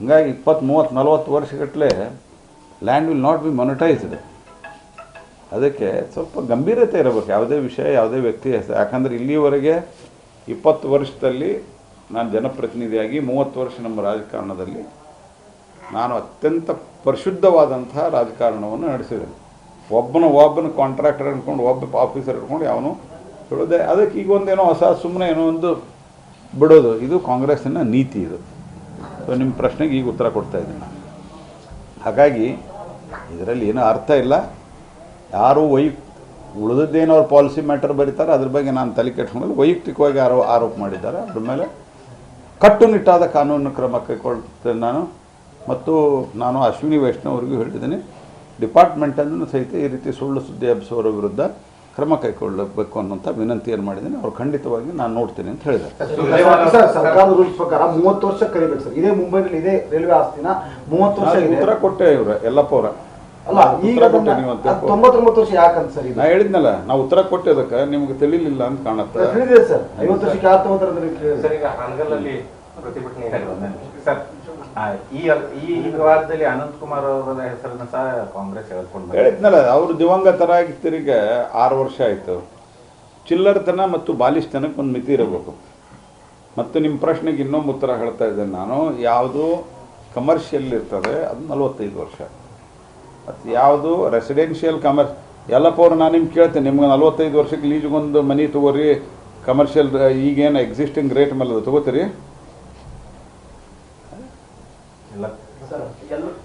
ಹಂಗಾಗಿ ಇಪ್ಪತ್ತು ಮೂವತ್ತು, ನಲ್ವತ್ತು ವರ್ಷಗಟ್ಟಲೆ land will not be monetised. ಅದಕ್ಕೆ ಸ್ವಲ್ಪ ಗಂಭೀರತೆ ಇರಬೇಕು. ಯಾವುದೇ ವಿಷಯ, ಯಾವುದೇ ವ್ಯಕ್ತಿ ಹೆಸರು. ಯಾಕಂದರೆ ಇಲ್ಲಿವರೆಗೆ ಇಪ್ಪತ್ತು ವರ್ಷದಲ್ಲಿ ನಾನು ಜನಪ್ರತಿನಿಧಿಯಾಗಿ ಮೂವತ್ತು ವರ್ಷ ನಮ್ಮ ರಾಜಕಾರಣದಲ್ಲಿ ನಾನು ಅತ್ಯಂತ ಪರಿಶುದ್ಧವಾದಂಥ ರಾಜಕಾರಣವನ್ನು ನಡೆಸಿದ್ದೇನೆ. ಒಬ್ಬನ ಒಬ್ಬನ ಕಾಂಟ್ರಾಕ್ಟರ್ ಅಂದ್ಕೊಂಡು ಒಬ್ಬ ಆಫೀಸರ್ ಇಟ್ಕೊಂಡು ಯಾವನು ಹೇಳೋದೆ ಅದಕ್ಕೆ ಈಗ ಒಂದೇನೋ ಹೊಸ ಸುಮ್ಮನೆ ಏನೋ ಒಂದು ಬಿಡೋದು. ಇದು ಕಾಂಗ್ರೆಸ್ಸಿನ ನೀತಿ ಇದು. ಸೊ ನಿಮ್ಮ ಪ್ರಶ್ನೆಗೆ ಈಗ ಉತ್ತರ ಕೊಡ್ತಾ ಇದ್ದೀನಿ ಹಾಗಾಗಿ, ಇದರಲ್ಲಿ ಏನೂ ಅರ್ಥ ಇಲ್ಲ. ಯಾರು ವೈ, ಉಳಿದದ್ದೇನೋ ಅವ್ರ ಪಾಲಿಸಿ ಮ್ಯಾಟರ್ ಬರೀತಾರೆ, ಅದ್ರ ಬಗ್ಗೆ ನಾನು ತಲೆ ಕೆಟ್ಕೊಂಡು ವೈಯಕ್ತಿಕವಾಗಿ ಯಾರೋ ಆರೋಪ ಮಾಡಿದ್ದಾರೆ. ಅದ್ರ ಮೇಲೆ ಕಟ್ಟುನಿಟ್ಟಾದ ಕಾನೂನು ಕ್ರಮ ಕೈಗೊಳ್ತೇನೆ ನಾನು. ಮತ್ತು ನಾನು ಅಶ್ವಿನಿ ವೈಷ್ಣವ್ರಿಗೂ ಹೇಳಿದ್ದೀನಿ, ಡಿಪಾರ್ಟ್ಮೆಂಟನ್ನು ಸಹಿತ ಈ ರೀತಿ ಸುಳ್ಳು ಸುದ್ದಿ ಹಬ್ಬಿಸೋರ ವಿರುದ್ಧ ಕ್ರಮ ಕೈಗೊಳ್ಳಬೇಕು ಅನ್ನೋಂಥ ವಿನಂತಿಯನ್ನು ಮಾಡಿದ್ದೀನಿ. ಅವ್ರು ಖಂಡಿತವಾಗಿ ನಾನು ನೋಡ್ತೀನಿ ಅಂತ ಹೇಳಿದ್ದಾರೆ. ಸರ್ ಸರ್ಕಾರದ ರೂಲ್ಸ್ ಪ್ರಕಾರ ಮೂವತ್ತು ವರ್ಷ ಕರಿಬೇಕು ಸರ್. ಇದೇ ಮುಂಬೈನಲ್ಲಿ ಇದೇ ರೈಲ್ವೆ ಆಸ್ತಿನ ಮೂವತ್ತು ವರ್ಷ ಇದೆ. ಉತ್ತರ ಕೊಟ್ಟೆ ಇವರು ಎಲ್ಲ ಅವ್ರ ಅಲ್ಲ ಈಗ ಉತ್ತರ ಕೊಟ್ಟೆ ನೀವು ತೊಂಬತ್ತೊಂಬತ್ತು ವರ್ಷ ಯಾಕಂತ ಸರ್ ಇದು? ನಾ ಹೇಳಿದ್ನಲ್ಲ ನಾವು ಉತ್ತರ ಕೊಟ್ಟಿದ್ದಕ್ಕೆ ನಿಮ್ಗೆ ತಿಳಿಲಿಲ್ಲ ಅಂತ ಕಾಣುತ್ತೆ. ತಿಳಿದಿದೆ ಸರ್. ಐವತ್ತು ವರ್ಷಕ್ಕೆ ಯಾರು ತಗೋತಾರೆ. ಸರ್ ಈಗ ಪ್ರತಿಭಟನೆ ಇದೆ. ಸರ್ ಈ ಈ ವಿವಾದದಲ್ಲಿ ಅನಂತ್ ಕುಮಾರ್ ಅವರ ಹೆಸರನ್ನ ಸಹ ಕಾಂಗ್ರೆಸ್ ಹೇಳ್ಕೊಂಡು. ಹೇಳಿದ್ನಲ್ಲ ಅವರು ದಿವಂಗತರಾಗಿ ತಿರುಗಿ ಆರು ವರ್ಷ ಆಯಿತು. ಚಿಲ್ಲರ್ತನ ಮತ್ತು ಬಾಲಿಷ್ತನಕ್ಕೆ ಒಂದು ಮಿತಿ ಇರಬೇಕು. ಮತ್ತು ನಿಮ್ಮ ಪ್ರಶ್ನೆಗೆ ಇನ್ನೊಂದು ಉತ್ತರ ಹೇಳ್ತಾ ಇದ್ದೇನೆ ನಾನು. ಯಾವುದು ಕಮರ್ಷಿಯಲ್ ಇರ್ತದೆ ಅದು ನಲವತ್ತೈದು ವರ್ಷ. ಮತ್ತು ಯಾವುದು ರೆಸಿಡೆನ್ಷಿಯಲ್ ಕಮರ್ಸ್ ಎಲ್ಲ ಅವ್ರು ನಾನು ನಿಮ್ಗೆ ಕೇಳ್ತೇನೆ ನಿಮ್ಗೆ ನಲವತ್ತೈದು ವರ್ಷಕ್ಕೆ ಲೀಜ್ಗೊಂದು ಮನಿ ತೊಗೋರಿ ಕಮರ್ಷಿಯಲ್ ಈಗೇನು ಎಕ್ಸಿಸ್ಟಿಂಗ್ ರೇಟ್ ಮೇಲೆ ತೊಗೋತೀರಿ ಎಲ್ಲ ಅಲ್ಲಲ್ಲ ಸರ್ ಈಗ ಅಲ್ಲಿ ನಾ- individual ಆಸ್ತಿ ಅಲ್ಲ ಸರ್, ನಾ- ಸರ್ಕಾರದ ನಾ- ಆಸ್ತಿ ಸರ್ ಈಗ ಅದು. ನಾ ಕೇಳೋ ಪ್ರಶ್ನೆ- ಸರ್ಕಾರದ ಆಸ್ತಿ ಅಲ್ಲಿ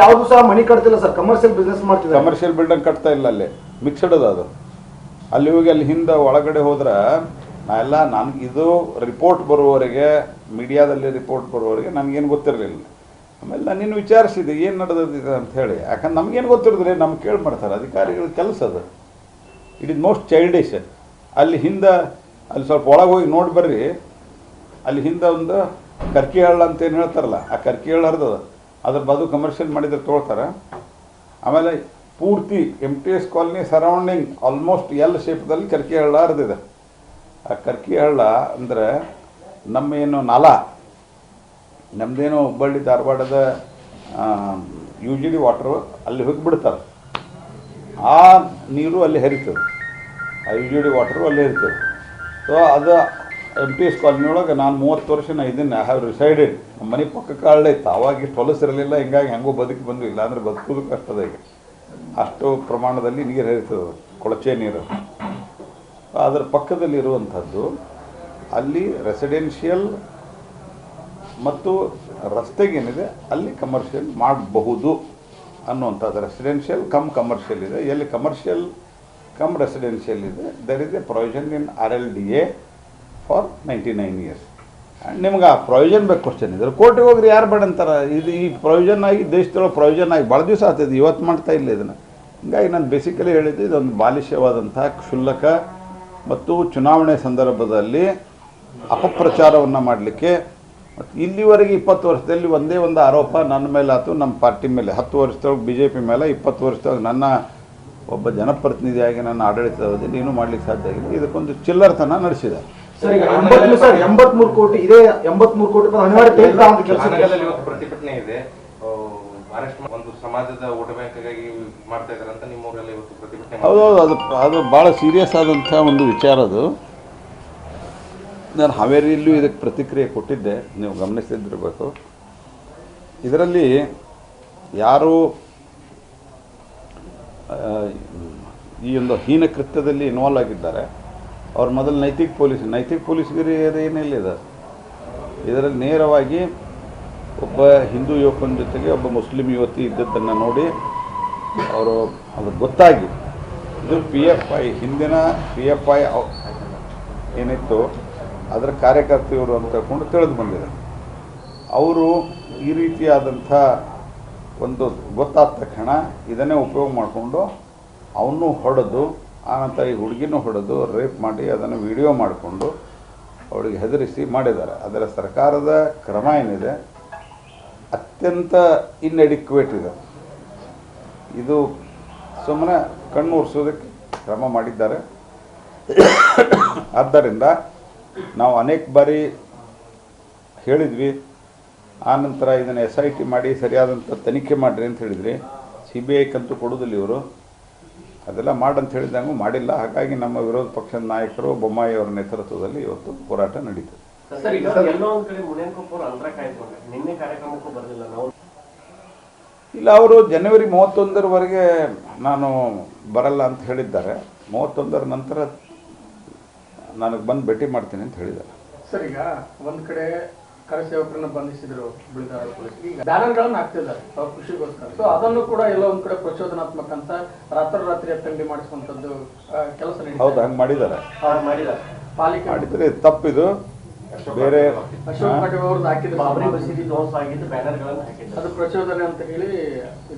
ಯಾವ್ದು ಸಹ ಮನಿ ಕಟ್ತಿಲ್ಲ ಸರ್ ಕಮರ್ಷಿಯಲ್ ಬಿಸ್ನೆಸ್ ಮಾಡ್ತಿದ್ದಾರೆ. ಕಮರ್ಷಿಯಲ್ ಬಿಲ್ಡಿಂಗ್ ಕಟ್ತಾ ಇಲ್ಲ ಅಲ್ಲಿ. ಮಿಕ್ಸಡ್ ಅದ ಅದು. ಅಲ್ಲಿ ಹೋಗಿ ಅಲ್ಲಿ ಹಿಂದೆ ಒಳಗಡೆ ಹೋದ್ರೆ ನಾ ಎಲ್ಲ ನನ್ಗೆ ಇದು ರಿಪೋರ್ಟ್ ಬರುವವರೆಗೆ ಮೀಡಿಯಾದಲ್ಲಿ ರಿಪೋರ್ಟ್ ಬರುವವರೆಗೆ ನನಗೇನು ಗೊತ್ತಿರಲಿಲ್ಲ. ಆಮೇಲೆ ನಾನು ಇನ್ನು ವಿಚಾರಿಸಿದೆ ಏನು ನಡೆದಿದೆ ಅಂತ ಹೇಳಿ. ಯಾಕಂದ್ರೆ ನಮ್ಗೇನು ಗೊತ್ತಿರೋದ್ರೆ ನಮ್ಗೆ ಕೇಳಿ ಮಾಡ್ತಾರೆ. ಅಧಿಕಾರಿಗಳ ಕೆಲಸ ಅದು. ಇಟ್ ಇಸ್ ಮೋಸ್ಟ್ ಚೈಲ್ಡಿಶ್ ಅಲ್ಲಿ ಹಿಂದೆ ಅಲ್ಲಿ ಸ್ವಲ್ಪ ಒಳಗೆ ಹೋಗಿ ನೋಡಿ ಬರ್ರಿ. ಅಲ್ಲಿ ಹಿಂದೆ ಒಂದು ಕರ್ಕಿ ಹಳ್ಳ ಅಂತ ಏನು ಹೇಳ್ತಾರಲ್ಲ, ಆ ಕರ್ಕಿ ಹಳ್ಳ ಹರಿದದ, ಅದ್ರ ಬದು ಕಮರ್ಷಿಯಲ್ ಮಾಡಿದ್ರೆ ತೊಗೊಳ್ತಾರೆ. ಆಮೇಲೆ ಪೂರ್ತಿ M T S colony surrounding almost L ಶೇಪ್ದಲ್ಲಿ ಕರ್ಕಿ ಹಳ್ಳ ಹರಿದಿದೆ. ಆ ಕರ್ಕಿ ಹಳ್ಳ ಅಂದರೆ ನಮ್ಮ ಏನು ನಾಲ ನಮ್ಮದೇನು ಹುಬ್ಬಳ್ಳಿ, ಧಾರವಾಡದ ಯು ಜಿ ಡಿ ವಾಟ್ರು ಅಲ್ಲಿ ಹೋಗಿ ಬಿಡ್ತಾರೆ ಆ ನೀರು ಅಲ್ಲಿ ಹರಿತದೆ. ಆ ಯು ಜಿ ಡಿ ವಾಟ್ರು ಅಲ್ಲಿ ಹರಿತದೆ. ಸೊ ಅದು ಎಂ ಪಿ ಎಸ್ ಕಾಲೋನಿಯೊಳಗೆ ನಾನು ಮೂವತ್ತು ವರ್ಷ ನಾ ಇದನ್ನು ಐ ಹ್ಯಾವ್ ರಿಸೈಡೆಡ್ ನಮ್ಮ ಮನೆ ಪಕ್ಕ ಹಳ್ಳ ಇತ್ತು. ಅವಾಗ ಇಷ್ಟು ಹೊಲಸಿರಲಿಲ್ಲ ಹಿಂಗಾಗಿ ಹೆಂಗೋ ಬದುಕಿ ಬಂದ್ವಿ. ಇಲ್ಲಾಂದ್ರೆ ಬದುಕೋದು ಕಷ್ಟದ ಈಗ. ಅಷ್ಟು ಪ್ರಮಾಣದಲ್ಲಿ ನೀರು ಹರಿತದೆ. ಕೊಳಚೆ ನೀರು. ಅದರ ಪಕ್ಕದಲ್ಲಿರುವಂಥದ್ದು ಅಲ್ಲಿ ರೆಸಿಡೆನ್ಷಿಯಲ್ ಮತ್ತು ರಸ್ತೆಗೇನಿದೆ ಅಲ್ಲಿ ಕಮರ್ಷಿಯಲ್ ಮಾಡಬಹುದು ಅನ್ನುವಂಥದ್ದು. ರೆಸಿಡೆನ್ಷಿಯಲ್ ಕಮ್ ಕಮರ್ಷಿಯಲ್ ಇದೆ. ಎಲ್ಲಿ ಕಮರ್ಷಿಯಲ್ ಕಮ್ ರೆಸಿಡೆನ್ಷಿಯಲ್ ಇದೆ. There is a provision in R L D A for ninety nine years and ನಿಮ್ಗೆ ಆ ಪ್ರೊವಿಷನ್ ಬೇಕು ಕ್ವಶನ್ ಇದ್ರೆ ಕೋರ್ಟಿಗೆ ಹೋಗ್ರಿ, ಯಾರು ಬೇಡ ಅಂತಾರೆ. ಇದು ಈ ಪ್ರೊವಿಷನ್ ಆಗಿ ದೇಶದೊಳಗೆ ಪ್ರೊವಿಷನ್ ಆಗಿ ಭಾಳ ದಿವಸ ಆಗ್ತದೆ ಇವತ್ತು ಮಾಡ್ತಾ ಇಲ್ಲ ಇದನ್ನು. ಹೀಗಾಗಿ ನಾನು ಬೇಸಿಕಲಿ ಹೇಳಿದ್ದು ಇದೊಂದು ಬಾಲಿಷ್ಯವಾದಂಥ ಕ್ಷುಲ್ಲಕ ಮತ್ತು ಚುನಾವಣೆ ಸಂದರ್ಭದಲ್ಲಿ ಅಪಪ್ರಚಾರವನ್ನು ಮಾಡಲಿಕ್ಕೆ ಮತ್ತು ಇಲ್ಲಿವರೆಗೆ ಇಪ್ಪತ್ತು ವರ್ಷದಲ್ಲಿ ಒಂದೇ ಒಂದು ಆರೋಪ ನನ್ನ ಮೇಲೆ ಆಯ್ತು ನಮ್ಮ ಪಾರ್ಟಿ ಮೇಲೆ. ಹತ್ತು ವರ್ಷದೊಳಗೆ ಬಿ ಜೆ ಪಿ ಮೇಲೆ, ಇಪ್ಪತ್ತು ವರ್ಷದೊಳಗೆ ನನ್ನ ಒಬ್ಬ ಜನಪ್ರತಿನಿಧಿಯಾಗಿ ನನ್ನ ಆಡಳಿತದ ಅವಧಿಯಲ್ಲಿ ಏನೂ ಮಾಡಲಿಕ್ಕೆ ಸಾಧ್ಯ ಆಗಿಲ್ಲ. ಇದಕ್ಕೊಂದು ಚಿಲ್ಲರ್ತನ ನಡೆಸಿದ್ದಾರೆ ಸರ್ ಈಗ ಎಂಬತ್ಮೂರು ಸರ್ ಎಂಬತ್ಮೂರು ಕೋಟಿ ಇದೇ ಎಂಬತ್ಮೂರು ಕೋಟಿ ಅಂತ ಕೆಲಸ ಇವತ್ತು ಪ್ರತಿಭಟನೆ ಇದೆ. ಅರೆಸ್ಟ್ ಒಂದು ಸಮಾಜದ ವೋಟ್ ಬ್ಯಾಂಕ್ಗಾಗಿ ಮಾಡ್ತಾ ಇದಾರೆ ಅಂತ ನಿಮ್ಮೂರಲ್ಲಿ ಇವತ್ತು ಪ್ರತಿಭಟನೆ ಹೌದು ಹೌದೌದು ಅದು ಅದು ಭಾಳ ಸೀರಿಯಸ್ ಆದಂಥ ಒಂದು ವಿಚಾರ ಅದು. ನಾನು ಹಾವೇರಿಯಲ್ಲೂ ಇದಕ್ಕೆ ಪ್ರತಿಕ್ರಿಯೆ ಕೊಟ್ಟಿದ್ದೆ. ನೀವು ಗಮನಿಸ್ತಿದ್ದಿರಬೇಕು ಇದರಲ್ಲಿ ಯಾರು ಈ ಒಂದು ಹೀನ ಕೃತ್ಯದಲ್ಲಿ ಇನ್ವಾಲ್ವ್ ಆಗಿದ್ದಾರೆ. ಅವ್ರ ಮೊದಲು ನೈತಿಕ ಪೊಲೀಸ್, ನೈತಿಕ ಪೊಲೀಸ್ಗಿರಿ ಏನಿಲ್ಲ ಇದು. ಇದರಲ್ಲಿ ನೇರವಾಗಿ ಒಬ್ಬ ಹಿಂದೂ ಯುವಕನ ಜೊತೆಗೆ ಒಬ್ಬ ಮುಸ್ಲಿಂ ಯುವತಿ ಇದ್ದದ್ದನ್ನು ನೋಡಿ ಅವರು ಅದು ಗೊತ್ತಾಗಿ, ಇದು ಪಿ ಎಫ್ ಐ, ಹಿಂದಿನ ಪಿ ಎಫ್ ಐ ಏನಿತ್ತು, ಅದರ ಕಾರ್ಯಕರ್ತೆಯವರು ಅಂತ ತಿಳ್ಕೊಂಡು ತಿಳಿದು ಬಂದಿದೆ. ಅವರು ಈ ರೀತಿಯಾದಂಥ ಒಂದು ಗೊತ್ತಾದ ತಕ್ಷಣ ಇದನ್ನೇ ಉಪಯೋಗ ಮಾಡಿಕೊಂಡು ಅವನ್ನೂ ಹೊಡೆದು ಆನಂತರ ಈ ಹುಡುಗಿನೂ ಹೊಡೆದು ರೇಪ್ ಮಾಡಿ ಅದನ್ನು ವಿಡಿಯೋ ಮಾಡಿಕೊಂಡು ಅವಳಿಗೆ ಹೆದರಿಸಿ ಮಾಡಿದ್ದಾರೆ. ಅದರ ಸರ್ಕಾರದ ಕ್ರಮ ಏನಿದೆ? ಅತ್ಯಂತ ಇನ್ಎಡಿಕ್ವೇಟ್ ಇದೆ. ಇದು ಸುಮ್ಮನೆ ಕಣ್ಣು ಒರೆಸೋದಕ್ಕೆ ಕ್ರಮ ಮಾಡಿದ್ದಾರೆ. ಆದ್ದರಿಂದ ನಾವು ಅನೇಕ ಬಾರಿ ಹೇಳಿದ್ವಿ ಆನಂತರ ಇದನ್ನು ಎಸ್ ಐ ಟಿ ಮಾಡಿ ಸರಿಯಾದಂಥ ತನಿಖೆ ಮಾಡಿರಿ ಅಂತ ಹೇಳಿದ್ರಿ. ಸಿ ಬಿ ಐಕ್ಕಂತೂ ಕೊಡೋದಿಲ್ಲ ಇವರು. ಅದೆಲ್ಲ ಮಾಡಂತ ಹೇಳಿದಂಗೂ ಮಾಡಿಲ್ಲ. ಹಾಗಾಗಿ ನಮ್ಮ ವಿರೋಧ ಪಕ್ಷದ ನಾಯಕರು ಬೊಮ್ಮಾಯಿ ಅವರ ನೇತೃತ್ವದಲ್ಲಿ ಇವತ್ತು ಹೋರಾಟ ನಡೀತದೆ. ಇಲ್ಲ ಅವರು ಜನವರಿ ಮೂವತ್ತೊಂದರವರೆಗೆ ನಾನು ಬರಲ್ಲ ಅಂತ ಹೇಳಿದ್ದಾರೆ. ಮೂವತ್ತೊಂದರ ನಂತರ ನನಗೆ ಬಂದು ಭೇಟಿ ಮಾಡ್ತೀನಿ ಅಂತ ಹೇಳಿದ್ದಾರೆ. ಸರ್ ಈಗ ಒಂದ್ ಕಡೆ ಕರಸೇವಕರನ್ನ ಬಂಧಿಸಿದ್ರು ಬಿಳಿದಾರ ಪೊಲೀಸರು ಈಗ ಬ್ಯಾನರ್ಗಳನ್ನ ಹಾಕ್ತಿದ್ದಾರೆ ಅವ್ರ ಖುಷಿಗೋಸ್ಕರ ಸೊ ಅದನ್ನು ಕೂಡ ಎಲ್ಲೋ ಒಂದ್ ಕಡೆ ಪ್ರಚೋದನಾತ್ಮಕ ಅಂತ ರಾತ್ರೋರಾತ್ರಿ ಅತ್ತಂಡಿ ಮಾಡಿಸುವಂತದ್ದು ಕೆಲಸ ಹೌದು ಹಂಗೆ ಮಾಡಿದ್ದಾರೆ. ಅವ್ರು ಮಾಡಿದ್ದಾರೆ. ಪಾಲಿಕೆ ಮಾಡಿದರೆ ತಪ್ಪಿದು. ಬೇರೆ ಅಶೋಕ್ ಪಾಟೀಲ್ ಅವ್ರದ್ದು ಹಾಕಿದ್ರು. ಬಾಬರಿ ಮಸೀದಿ ದೋಸ್ ಆಗಿದ್ದು ಬ್ಯಾನರ್ಗಳನ್ನು ಹಾಕಿದ್ರು ಅದು ಪ್ರಚೋದನೆ ಅಂತ ಹೇಳಿ